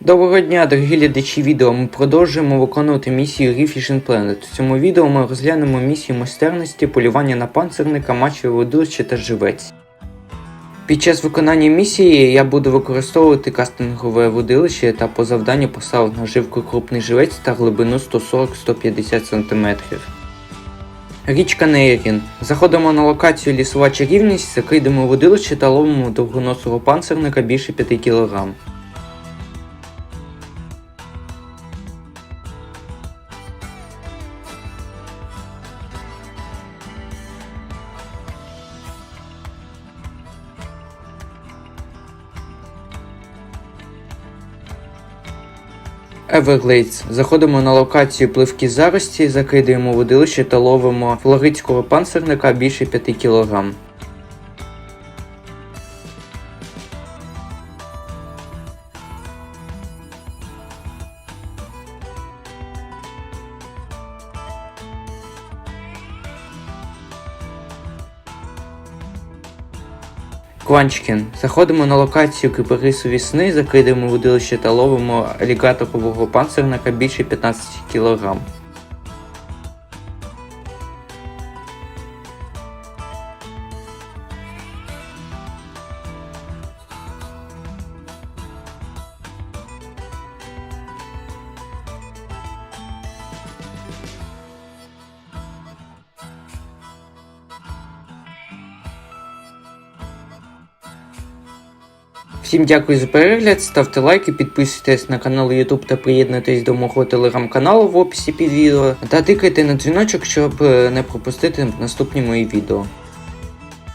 Доброго дня, дорогі глядачі відео. Ми продовжуємо виконувати місію Reef Planet. В цьому відео ми розглянемо місію майстерності полювання на панцирника, мачове водилище та живець. Під час виконання місії я буду використовувати кастингове водилище та по завданню поставив наживку крупний живець та глибину 140-150 см. Річка Нейрін. Заходимо на локацію лісова чарівність, закидемо водилище та ловимо довгоносого панцирника більше 5 кг. Everglades. Заходимо на локацію пливки зарості, закидаємо водилище та ловимо флоридського панцирника більше 5 кг. Кванчкін. Заходимо на локацію кипарисові сни, закидаємо водилище та ловимо алігаторового панцирника більше 15 кг. Всім дякую за перегляд, ставте лайки, підписуйтесь на канал YouTube та приєднуйтесь до мого телеграм-каналу в описі під відео та тикайте на дзвіночок, щоб е, не пропустити наступні мої відео.